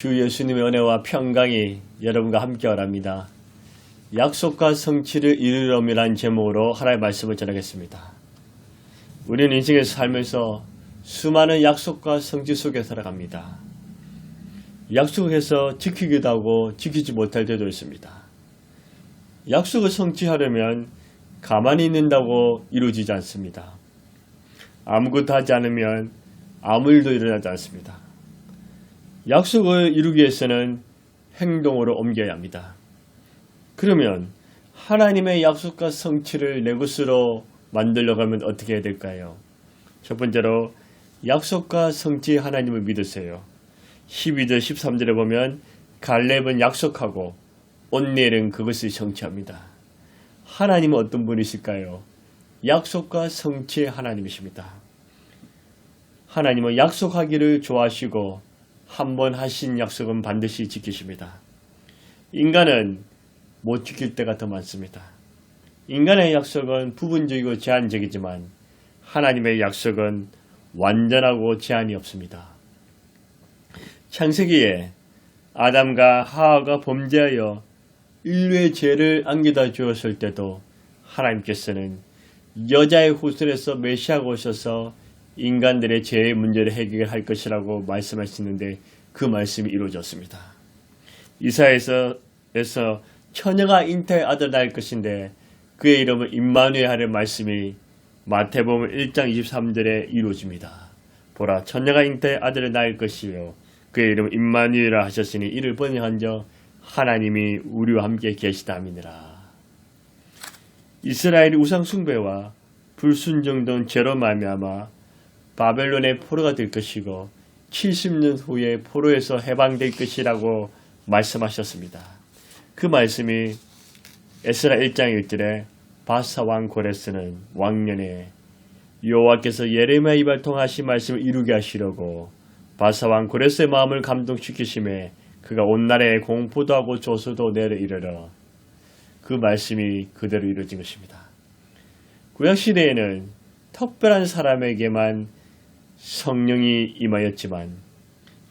주 예수님의 은혜와 평강이 여러분과 함께 하랍니다. 약속과 성취를 이루려이란 제목으로 하나의 말씀을 전하겠습니다. 우리는 인생에서 살면서 수많은 약속과 성취 속에 살아갑니다. 약속해서 지키기도 하고 지키지 못할 때도 있습니다. 약속을 성취하려면 가만히 있는다고 이루어지지 않습니다. 아무것도 하지 않으면 아무 일도 일어나지 않습니다. 약속을 이루기 위해서는 행동으로 옮겨야 합니다. 그러면 하나님의 약속과 성취를 내 것으로 만들려고 하면 어떻게 해야 될까요? 첫 번째로 약속과 성취 하나님을 믿으세요. 12절 13절에 보면 갈렙은 약속하고 온니엘은 그것을 성취합니다. 하나님은 어떤 분이실까요? 약속과 성취의 하나님이십니다. 하나님은 약속하기를 좋아하시고 한 번 하신 약속은 반드시 지키십니다. 인간은 못 지킬 때가 더 많습니다. 인간의 약속은 부분적이고 제한적이지만 하나님의 약속은 완전하고 제한이 없습니다. 창세기에 아담과 하하가 범죄하여 인류의 죄를 안겨다 주었을 때도 하나님께서는 여자의 후손에서 메시아가 오셔서 인간들의 죄의 문제를 해결할 것이라고 말씀하시는데 그 말씀이 이루어졌습니다. 이사에서 에서 처녀가 잉태의 아들 낳을 것인데 그의 이름은 임마누엘 하는 말씀이 마태복음 1장 23절에 이루어집니다. 보라 처녀가 잉태의 아들을 낳을 것이요 그의 이름은 임마누엘라 하셨으니 이를 번역한 적 하나님이 우리와 함께 계시다미니라. 이스라엘이 우상 숭배와 불순종된 죄로 말미암아 바벨론의 포로가 될 것이고 70년 후에 포로에서 해방될 것이라고 말씀하셨습니다. 그 말씀이 에스라 1장 1절에 바사 왕 고레스는 왕년에 여호와께서 예레미야 입을 통하신 말씀을 이루게 하시려고 바사 왕 고레스의 마음을 감동시키심에 그가 온 날에 공포도 하고 조소도 내려 이르러 그 말씀이 그대로 이루어진 것입니다. 구약 시대에는 특별한 사람에게만 성령이 임하였지만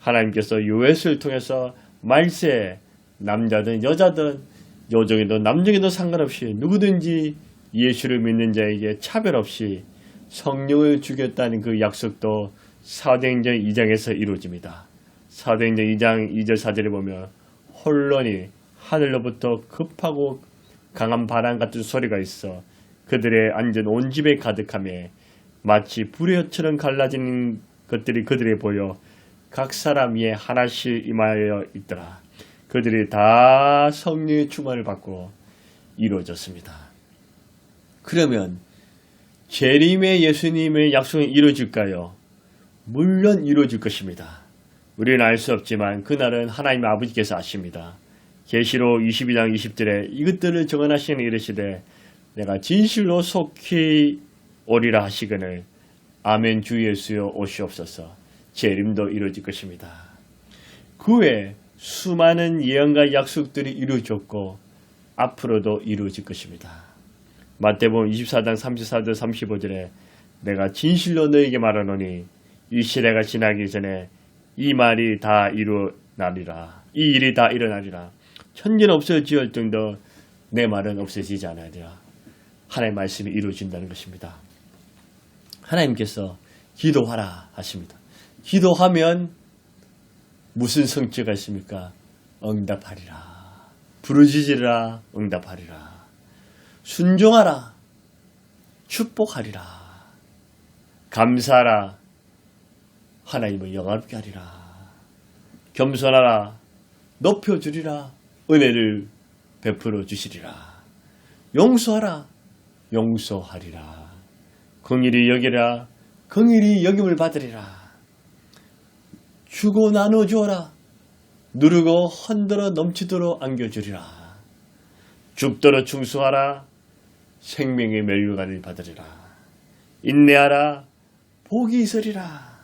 하나님께서 요에스를 통해서 말세 남자든 여자든 여종이든 남종이든 상관없이 누구든지 예수를 믿는 자에게 차별 없이 성령을 주겠다는 그 약속도 사도행전 2장에서 이루어집니다. 사도행전 2장 2절 4절에 보면 혼론이 하늘로부터 급하고 강한 바람 같은 소리가 있어 그들의 앉은 온 집에 가득함에 마치 불의처럼 갈라지는 것들이 그들에 보여 각 사람 위에 하나씩 임하여 있더라. 그들이 다 성령의 충만을 받고 이루어졌습니다. 그러면 재림의 예수님의 약속은 이루어질까요? 물론 이루어질 것입니다. 우리는 알 수 없지만 그날은 하나님 아버지께서 아십니다. 계시록 22장 20절에 이것들을 정언하시는 이르시되 내가 진실로 속히 오리라 하시거늘 아멘 주 예수여 오시옵소서 재림도 이루어질 것입니다. 그 외에 수많은 예언과 약속들이 이루어졌고 앞으로도 이루어질 것입니다. 마태복음 24장 34절 35절에 내가 진실로 너에게 말하노니 이 시대가 지나기 전에 이 말이 다 이루어나리라 이 일이 다 일어나리라 천년 없어지을 정도 내 말은 없어지지 않아야 하나님의 말씀이 이루어진다는 것입니다. 하나님께서 기도하라 하십니다. 기도하면 무슨 성취가 있습니까? 응답하리라. 부르짖으라 응답하리라. 순종하라. 축복하리라. 감사하라. 하나님을 영화롭게 하리라. 겸손하라. 높여주리라. 은혜를 베풀어 주시리라. 용서하라. 용서하리라. 긍일이 여기라. 긍일이 여김을 받으리라. 주고 나눠 주어라. 누르고 흔들어 넘치도록 안겨주리라. 죽도록 충수하라. 생명의 멸류관을 받으리라. 인내하라. 복이 있으리라.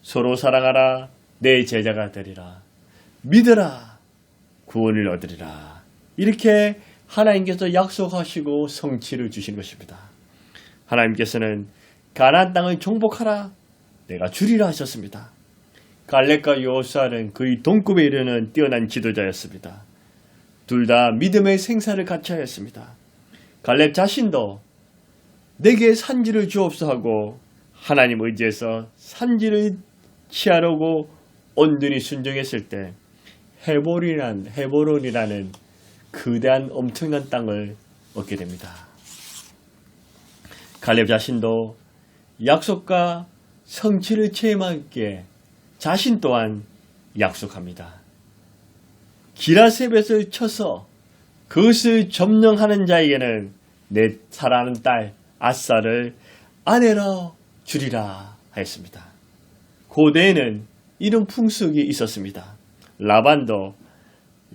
서로 사랑하라. 내 제자가 되리라. 믿으라. 구원을 얻으리라. 이렇게 하나님께서 약속하시고 성취를 주신 것입니다. 하나님께서는 가나안 땅을 정복하라. 내가 주리라 하셨습니다. 갈렙과 여호수아는 그의 동급에 이르는 뛰어난 지도자였습니다. 둘 다 믿음의 생사를 같이 하였습니다. 갈렙 자신도 내게 산지를 주옵소 하고 하나님 의지해서 산지를 취하려고 온전히 순종했을 때 헤보리란 헤보론이라는 거대한 엄청난 땅을 얻게 됩니다. 갈렙 자신도 약속과 성취를 체험하기에 자신 또한 약속합니다. 기라세벳을 쳐서 그것을 점령하는 자에게는 내 사랑하는 딸 아싸를 아내로 주리라 하였습니다. 고대에는 이런 풍습이 있었습니다. 라반도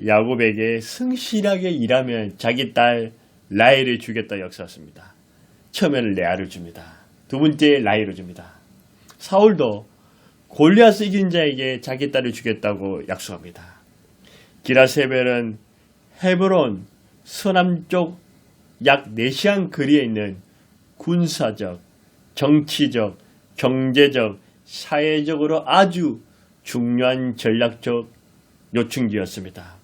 야곱에게 성실하게 일하면 자기 딸 라헬을 주겠다 역사했습니다. 처음에는 레아를 줍니다. 두 번째 라헬을 줍니다. 사울도 골리앗을 이긴 자에게 자기 딸을 주겠다고 약속합니다. 기라세벨은 헤브론 서남쪽 약 4시간 거리에 있는 군사적, 정치적, 경제적, 사회적으로 아주 중요한 전략적 요충지였습니다.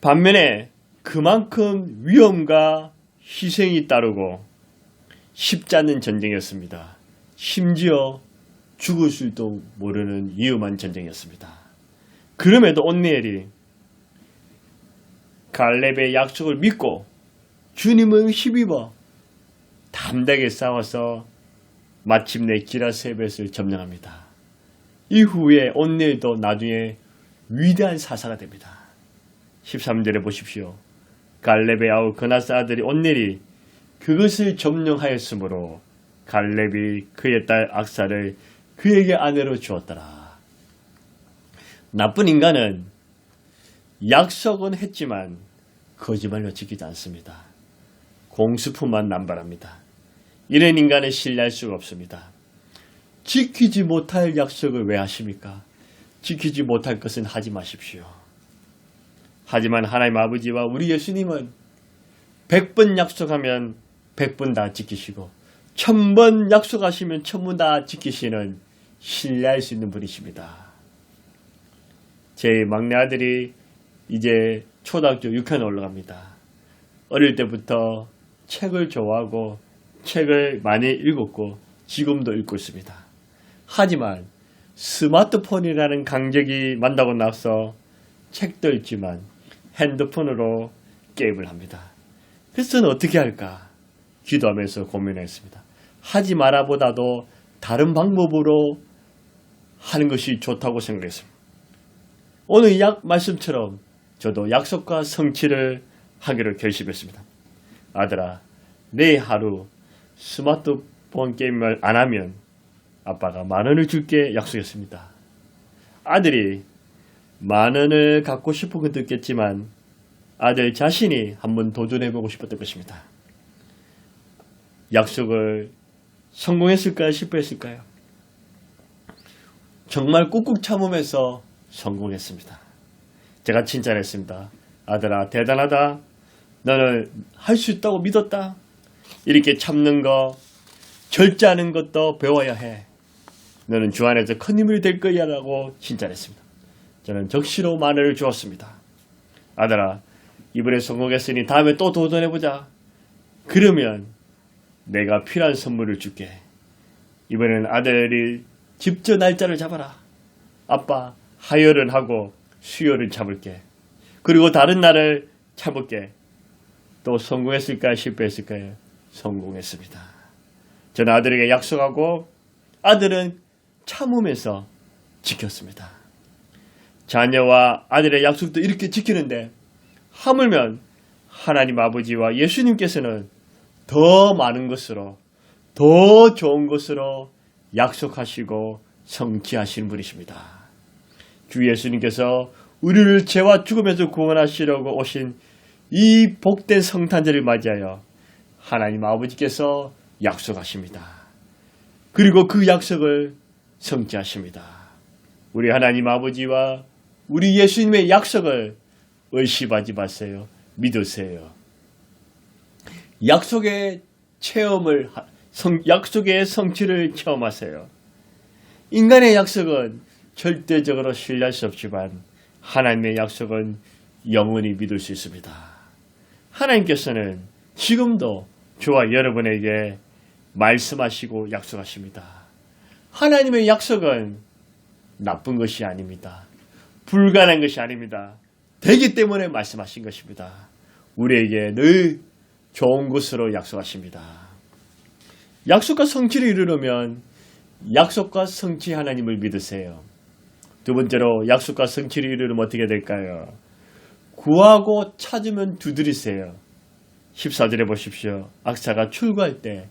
반면에 그만큼 위험과 희생이 따르고 쉽지 않은 전쟁이었습니다. 심지어 죽을 수도 모르는 위험한 전쟁이었습니다. 그럼에도 온니엘이 갈렙의 약속을 믿고 주님을 힘입어 담대하게 싸워서 마침내 기라세벳을 점령합니다. 이후에 온니엘도 나중에 위대한 사사가 됩니다. 13절에 보십시오. 갈렙의 아우 그나스 아들이 온넬이 그것을 점령하였으므로 갈렙이 그의 딸 악사를 그에게 아내로 주었더라. 나쁜 인간은 약속은 했지만 거짓말로 지키지 않습니다. 공수품만 남발합니다. 이런 인간은 신뢰할 수가 없습니다. 지키지 못할 약속을 왜 하십니까? 지키지 못할 것은 하지 마십시오. 하지만 하나님 아버지와 우리 예수님은 100번 약속하면 100번 다 지키시고 1000번 약속하시면 1000번 다 지키시는 신뢰할 수 있는 분이십니다. 제 막내 아들이 이제 초등학교 6학년 올라갑니다. 어릴 때부터 책을 좋아하고 책을 많이 읽었고 지금도 읽고 있습니다. 하지만 스마트폰이라는 강적이 만나고 나서 책도 읽지만 핸드폰으로 게임을 합니다. 그래서 저는 어떻게 할까 기도하면서 고민했습니다. 하지 마라보다도 다른 방법으로 하는 것이 좋다고 생각했습니다. 오늘 약 말씀처럼 저도 약속과 성취를 하기로 결심했습니다. 아들아, 내 하루 스마트폰 게임을 안 하면 아빠가 만 원을 줄게 약속했습니다. 아들이 만 원을 갖고 싶은 건 듣겠지만 아들 자신이 한번 도전해보고 싶었던 것입니다. 약속을 성공했을까요? 실패했을까요? 정말 꾹꾹 참으면서 성공했습니다. 제가 칭찬했습니다. 아들아, 대단하다. 너는 할 수 있다고 믿었다. 이렇게 참는 거, 절제하는 것도 배워야 해. 너는 주 안에서 큰 힘이 될 거야 라고 칭찬했습니다. 저는 적시로 마늘을 주었습니다. 아들아, 이번에 성공했으니 다음에 또 도전해보자. 그러면 내가 필요한 선물을 줄게. 이번에는 아들이 직접 날짜를 잡아라. 아빠, 하열은 하고 수요를 잡을게. 그리고 다른 날을 잡을게. 또 성공했을까요? 실패했을까요? 성공했습니다. 저는 아들에게 약속하고 아들은 참으면서 지켰습니다. 자녀와 아들의 약속도 이렇게 지키는데 하물면 하나님 아버지와 예수님께서는 더 많은 것으로 더 좋은 것으로 약속하시고 성취하시는 분이십니다. 주 예수님께서 우리를 죄와 죽음에서 구원하시려고 오신 이 복된 성탄절을 맞이하여 하나님 아버지께서 약속하십니다. 그리고 그 약속을 성취하십니다. 우리 하나님 아버지와 우리 예수님의 약속을 의심하지 마세요. 믿으세요. 약속의 체험을 성, 약속의 성취를 체험하세요. 인간의 약속은 절대적으로 신뢰할 수 없지만 하나님의 약속은 영원히 믿을 수 있습니다. 하나님께서는 지금도 저와 여러분에게 말씀하시고 약속하십니다. 하나님의 약속은 나쁜 것이 아닙니다. 불가능한 것이 아닙니다. 되기 때문에 말씀하신 것입니다. 우리에게 늘 좋은 것으로 약속하십니다. 약속과 성취를 이루려면 약속과 성취 하나님을 믿으세요. 두 번째로 약속과 성취를 이루려면 어떻게 될까요? 구하고 찾으면 두드리세요. 14절에 보십시오. 악사가 출구할 때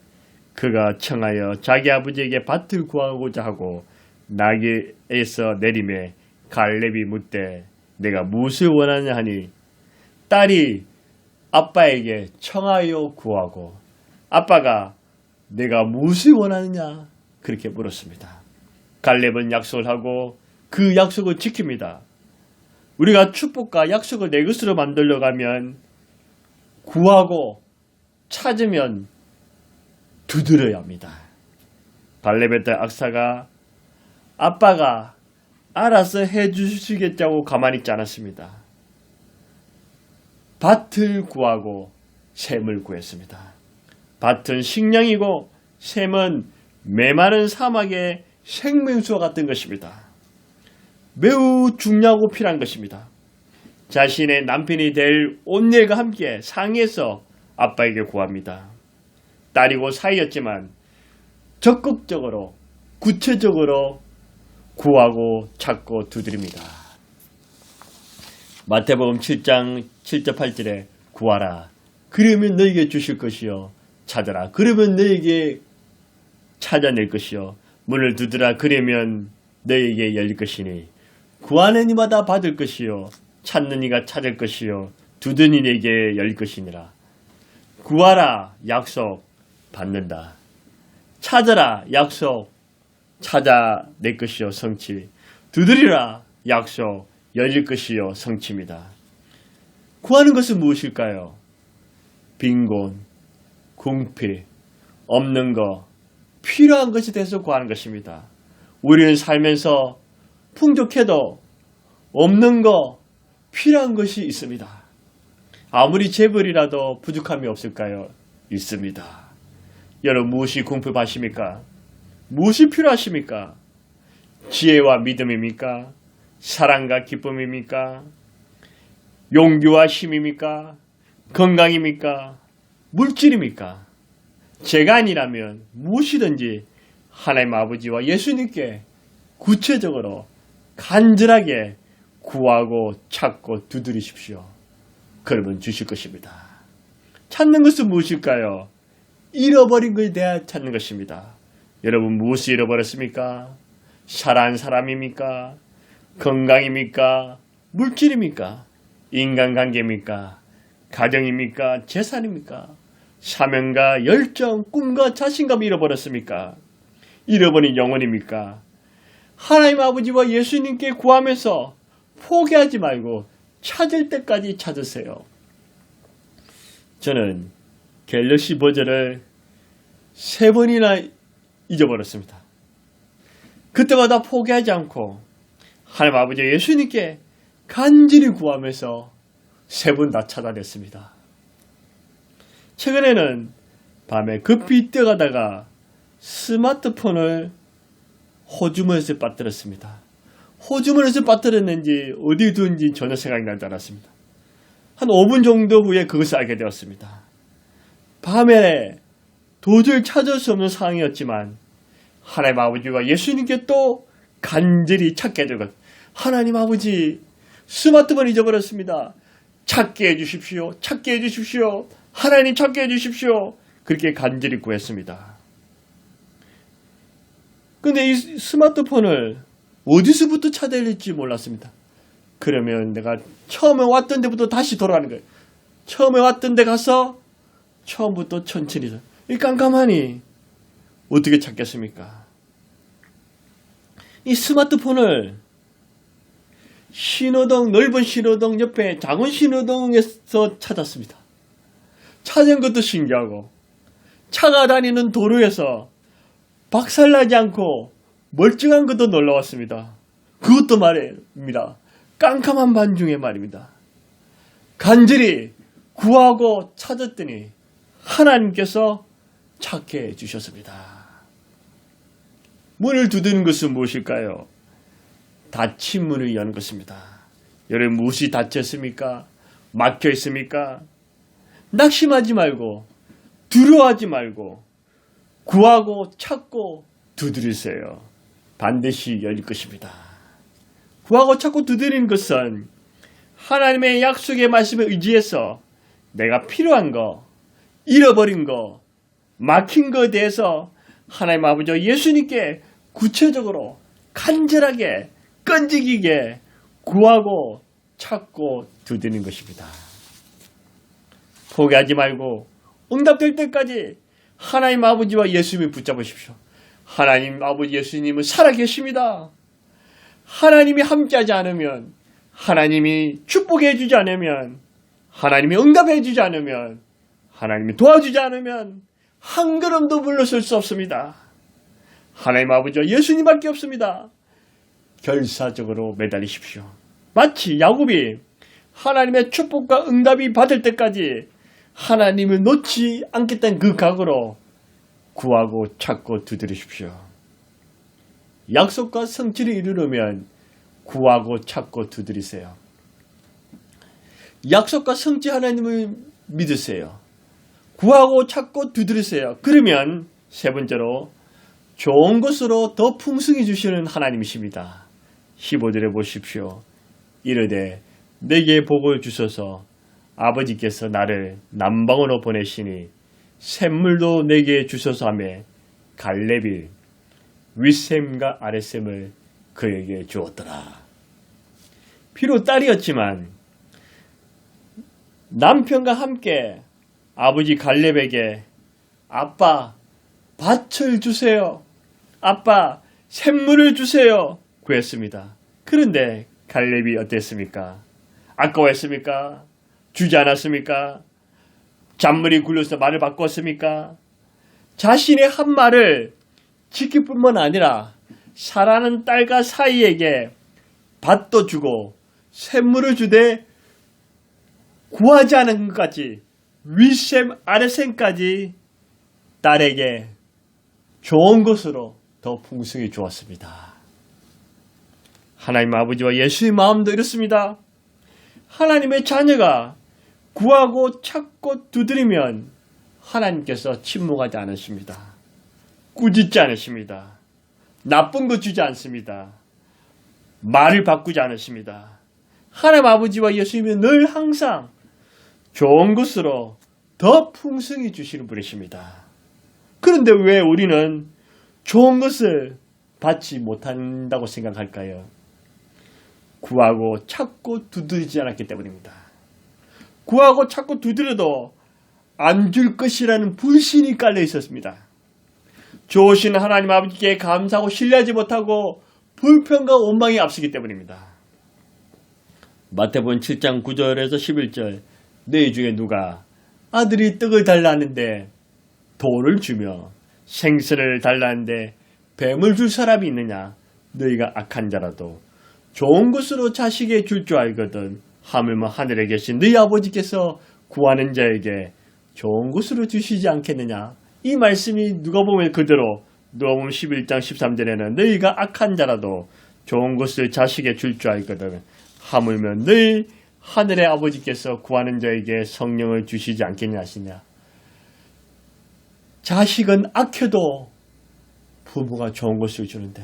그가 청하여 자기 아버지에게 밭을 구하고자 하고 나귀에서 내림에 갈렙이 묻되 내가 무엇을 원하냐 하니 딸이 아빠에게 청하여 구하고 아빠가 내가 무엇을 원하느냐 그렇게 물었습니다. 갈렙은 약속을 하고 그 약속을 지킵니다. 우리가 축복과 약속을 내 것으로 만들려 가면 구하고 찾으면 두드려야 합니다. 갈렙의 딸 악사가 아빠가 알아서 해 주시겠다고 가만히 있지 않았습니다. 밭을 구하고 샘을 구했습니다. 밭은 식량이고 샘은 메마른 사막의 생명수와 같은 것입니다. 매우 중요하고 필요한 것입니다. 자신의 남편이 될 온넬과 함께 상해서 아빠에게 구합니다. 딸이고 사이였지만 적극적으로 구체적으로 구하고 찾고 두드립니다. 마태복음 7장 7절 8절에 구하라. 그러면 너에게 주실 것이요. 찾아라. 그러면 너에게 찾아낼 것이요. 문을 두드라. 그러면 너에게 열릴 것이니. 구하는 이마다 받을 것이요. 찾는 이가 찾을 것이요. 두드는 이에게 열릴 것이니라. 구하라. 약속 받는다. 찾아라. 약속 찾아낼 것이요. 성취. 두드리라. 약속 열릴 것이요. 성취입니다. 구하는 것은 무엇일까요? 빈곤, 궁핍, 없는 것, 필요한 것에 대해서 구하는 것입니다. 우리는 살면서 풍족해도 없는 거, 필요한 것이 있습니다. 아무리 재벌이라도 부족함이 없을까요? 있습니다. 여러분 무엇이 궁핍하십니까? 무엇이 필요하십니까? 지혜와 믿음입니까? 사랑과 기쁨입니까? 용기와 힘입니까? 건강입니까? 물질입니까? 제가 아니라면 무엇이든지 하나님 아버지와 예수님께 구체적으로 간절하게 구하고 찾고 두드리십시오. 그러면 주실 것입니다. 찾는 것은 무엇일까요? 잃어버린 것에 대해 찾는 것입니다. 여러분 무엇을 잃어버렸습니까? 사랑한 사람입니까? 건강입니까? 물질입니까? 인간관계입니까? 가정입니까? 재산입니까? 사명과 열정, 꿈과 자신감 잃어버렸습니까? 잃어버린 영혼입니까? 하나님 아버지와 예수님께 구하면서 포기하지 말고 찾을 때까지 찾으세요. 저는 갤럭시 버전을 세 번이나 잊어버렸습니다. 그때마다 포기하지 않고 하나님 아버지 예수님께 간절히 구하면서 세번다 찾아냈습니다. 최근에는 밤에 급히 뛰어가다가 스마트폰을 호주머니에서 빠뜨렸습니다. 호주머니에서 빠뜨렸는지 어디 둔지 전혀 생각이 나지 않았습니다. 한 5분 정도 후에 그것을 알게 되었습니다. 밤에 도저히 찾을 수 없는 상황이었지만 하나님 아버지와 예수님께 또 간절히 찾게 되고 하나님 아버지 스마트폰 잊어버렸습니다. 찾게 해주십시오. 찾게 해주십시오. 하나님 찾게 해주십시오. 그렇게 간절히 구했습니다. 근데 이 스마트폰을 어디서부터 찾아야 될지 몰랐습니다. 그러면 내가 처음에 왔던 데부터 다시 돌아가는 거예요. 처음에 왔던 데 가서 처음부터 천천히 이 깜깜하니 어떻게 찾겠습니까? 이 스마트폰을 신호등, 넓은 신호등 옆에 작은 신호등에서 찾았습니다. 찾은 것도 신기하고 차가 다니는 도로에서 박살나지 않고 멀쩡한 것도 놀라웠습니다. 그것도 말입니다. 깜깜한 반중에 말입니다. 간절히 구하고 찾았더니 하나님께서 찾게 해주셨습니다. 문을 두드는 것은 무엇일까요? 닫힌 문을 여는 것입니다. 여러분 무엇이 닫혔습니까? 막혀 있습니까? 낙심하지 말고 두려워하지 말고 구하고 찾고 두드리세요. 반드시 열릴 것입니다. 구하고 찾고 두드리는 것은 하나님의 약속의 말씀에 의지해서 내가 필요한 거, 잃어버린 거, 막힌 거에 대해서 하나님 아버지 예수님께 구체적으로 간절하게 끈질기게 구하고 찾고 두드리는 것입니다. 포기하지 말고 응답될 때까지 하나님 아버지와 예수님을 붙잡으십시오. 하나님 아버지 예수님은 살아계십니다. 하나님이 함께하지 않으면 하나님이 축복해 주지 않으면 하나님이 응답해 주지 않으면 하나님이 도와주지 않으면 한 걸음도 물러설 수 없습니다. 하나님 아버지와 예수님밖에 없습니다. 결사적으로 매달리십시오. 마치 야곱이 하나님의 축복과 응답이 받을 때까지 하나님을 놓지 않겠다는 그 각오로 구하고 찾고 두드리십시오. 약속과 성취를 이루려면 구하고 찾고 두드리세요. 약속과 성취 하나님을 믿으세요. 구하고 찾고 두드리세요. 그러면 세 번째로 좋은 것으로 더 풍성히 주시는 하나님이십니다. 15절에 보십시오. 이르되 내게 복을 주셔서 아버지께서 나를 남방으로 보내시니 샘물도 내게 주셔서 하며 갈렙이 윗샘과 아랫샘을 그에게 주었더라. 비록 딸이었지만 남편과 함께 아버지 갈렙에게 아빠 밭을 주세요. 아빠 샘물을 주세요. 구했습니다. 그런데 갈렙이 어땠습니까? 아까워했습니까? 주지 않았습니까? 잔물이 굴려서 말을 바꿨습니까? 자신의 한 말을 지킬 뿐만 아니라 사랑하는 딸과 사이에게 밭도 주고 샘물을 주되 구하지 않은 것까지 윗샘 아랫샘까지 딸에게 좋은 것으로 더 풍성히 주었습니다. 하나님 아버지와 예수의 마음도 이렇습니다. 하나님의 자녀가 구하고 찾고 두드리면 하나님께서 침묵하지 않으십니다. 꾸짖지 않으십니다. 나쁜 거 주지 않습니다. 말을 바꾸지 않으십니다. 하나님 아버지와 예수님은 늘 항상 좋은 것으로 더 풍성히 주시는 분이십니다. 그런데 왜 우리는 좋은 것을 받지 못한다고 생각할까요? 구하고 찾고 두드리지 않았기 때문입니다. 구하고 찾고 두드려도 안 줄 것이라는 불신이 깔려 있었습니다. 좋으신 하나님 아버지께 감사하고 신뢰하지 못하고 불평과 원망이 앞서기 때문입니다. 마태복음 7장 9절에서 11절 너희 중에 누가 아들이 떡을 달라는데 돌을 주며 생선을 달라는데 뱀을 줄 사람이 있느냐? 너희가 악한 자라도 좋은 것으로 자식에 줄 줄 알거든 하물며 하늘에 계신 너희 아버지께서 구하는 자에게 좋은 것으로 주시지 않겠느냐? 이 말씀이 누가 보면 그대로 누가 보면 11장 13절에는 너희가 악한 자라도 좋은 것을 자식에 줄 줄 알거든 하물며 너희 하늘의 아버지께서 구하는 자에게 성령을 주시지 않겠냐 하시냐 자식은 악해도 부모가 좋은 것을 주는데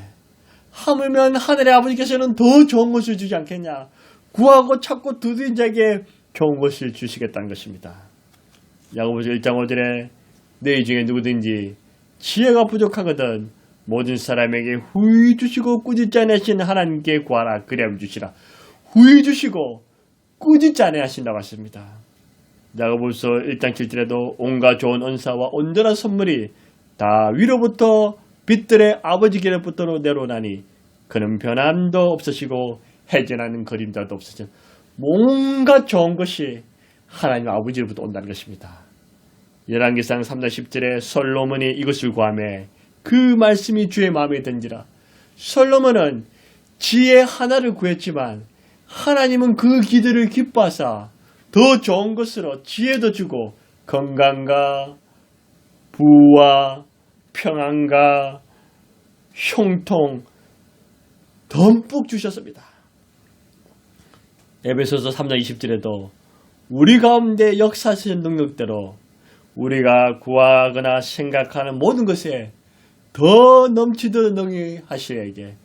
하물며 하늘의 아버지께서는 더 좋은 것을 주지 않겠냐? 구하고 찾고 두드린 자에게 좋은 것을 주시겠다는 것입니다. 야고보서 1장 5절에 너희 중에 누구든지 지혜가 부족하거든 모든 사람에게 후히 주시고 꾸짖지 않으신 하나님께 구하라. 그리하면 주시라. 후히 주시고 꾸짖지 않으신다고 하십니다. 야고보서 1장 7절에도 온갖 좋은 은사와 온전한 선물이 다 위로부터 빛들의 아버지께로부터 내려오나니 그는 변함도 없으시고 해전하는 그림자도 없으신 뭔가 좋은 것이 하나님 아버지로부터 온다는 것입니다. 열왕기상 3장 10절에 솔로몬이 이것을 구하며 그 말씀이 주의 마음에 든지라 솔로몬은 지혜 하나를 구했지만 하나님은 그 기도를 기뻐하사 더 좋은 것으로 지혜도 주고 건강과 부와 평안과 형통 덤뿍 주셨습니다. 에베소서 3장 20절에도 우리 가운데 역사하시는 능력대로 우리가 구하거나 생각하는 모든 것에 더 넘치도록 능히 하시에게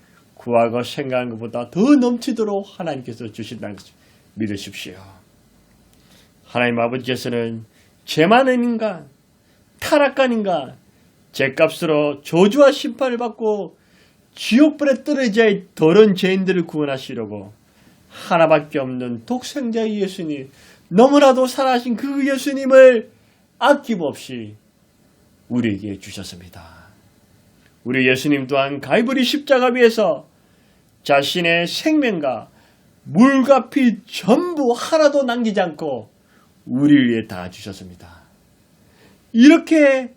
구하고 생각하는 것보다 더 넘치도록 하나님께서 주신다는 것을 믿으십시오. 하나님 아버지께서는 죄 많은 인간, 타락한 인간, 죄값으로 저주와 심판을 받고 지옥불에 떨어져야 할 더러운 죄인들을 구원하시려고 하나밖에 없는 독생자 예수님, 너무나도 사랑하신 그 예수님을 아낌없이 우리에게 주셨습니다. 우리 예수님 또한 갈보리 십자가 위에서 자신의 생명과 물과 피 전부 하나도 남기지 않고 우리를 위해 다 주셨습니다. 이렇게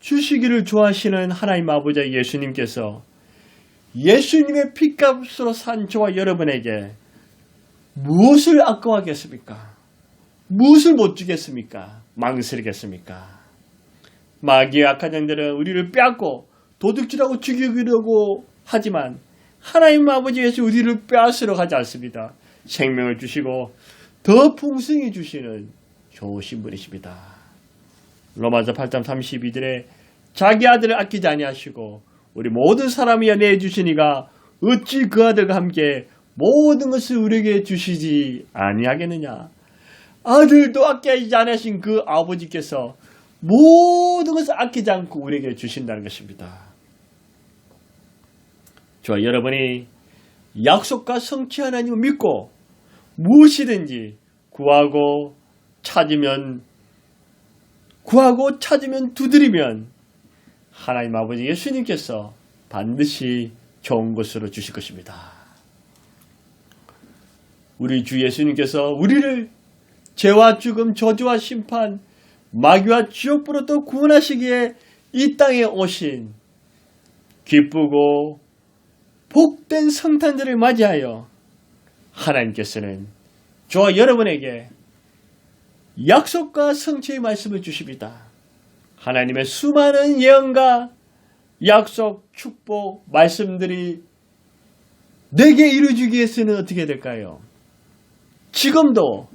주시기를 좋아하시는 하나님 아버지 예수님께서 예수님의 피값으로 산 저와 여러분에게 무엇을 아까워하겠습니까? 무엇을 못 주겠습니까? 망설이겠습니까? 마귀의 악한 영들은 우리를 빼앗고 도둑질하고 죽이려고 하지만 하나님 아버지에서 우리를 빼앗으러 가지 않습니다. 생명을 주시고 더 풍성히 주시는 좋으신 분이십니다. 로마서 8장 32절에 자기 아들을 아끼지 아니하시고 우리 모든 사람이여 내주시니가 어찌 그 아들과 함께 모든 것을 우리에게 주시지 아니하겠느냐. 아들도 아끼지 않으신 그 아버지께서 모든 것을 아끼지 않고 우리에게 주신다는 것입니다. 저와 여러분이 약속과 성취 하나님을 믿고 무엇이든지 구하고 찾으면 구하고 찾으면 두드리면 하나님 아버지 예수님께서 반드시 좋은 것으로 주실 것입니다. 우리 주 예수님께서 우리를 죄와 죽음, 저주와 심판, 마귀와 지옥부로또 구원하시기에 이 땅에 오신 기쁘고 복된 성탄절을 맞이하여 하나님께서는 저와 여러분에게 약속과 성취의 말씀을 주십니다. 하나님의 수많은 예언과 약속, 축복, 말씀들이 내게 이루어지기 위해서는 어떻게 될까요? 지금도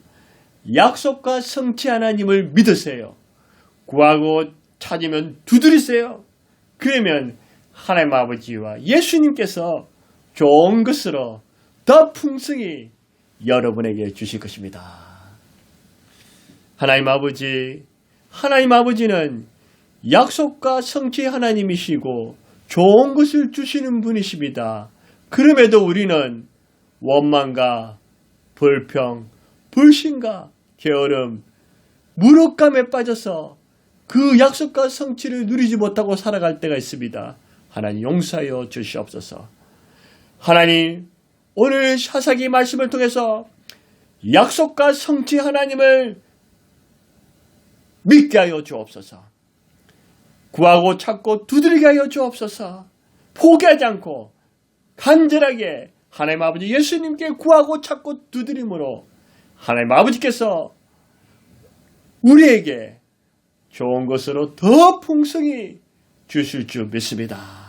약속과 성취 하나님을 믿으세요. 구하고 찾으면 두드리세요. 그러면 하나님 아버지와 예수님께서 좋은 것으로 더 풍성히 여러분에게 주실 것입니다. 하나님 아버지, 하나님 아버지는 약속과 성취 하나님이시고 좋은 것을 주시는 분이십니다. 그럼에도 우리는 원망과 불평, 불신과 게으름, 무력감에 빠져서 그 약속과 성취를 누리지 못하고 살아갈 때가 있습니다. 하나님 용서하여 주시옵소서. 하나님, 오늘 사사기 말씀을 통해서 약속과 성취 하나님을 믿게 하여 주옵소서. 구하고 찾고 두드리게 하여 주옵소서. 포기하지 않고 간절하게 하나님 아버지 예수님께 구하고 찾고 두드림으로 하나님 아버지께서 우리에게 좋은 것으로 더 풍성히 주실 줄 믿습니다.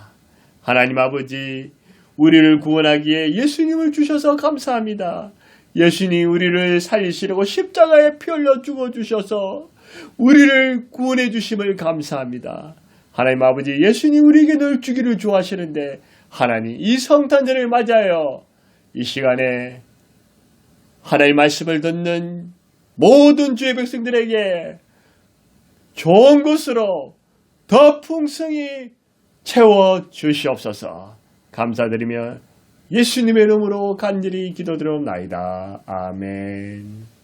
하나님 아버지, 우리를 구원하기에 예수님을 주셔서 감사합니다. 예수님 우리를 살리시려고 십자가에 피 흘려 죽어 주셔서 우리를 구원해 주심을 감사합니다. 하나님 아버지 예수님 우리에게 늘 주기를 좋아하시는데 하나님 이 성탄절을 맞아요. 이 시간에 하나님 말씀을 듣는 모든 주의 백성들에게 좋은 것으로 더 풍성히 채워 주시옵소서. 감사드리며 예수님의 이름으로 간절히 기도드리옵나이다. 아멘.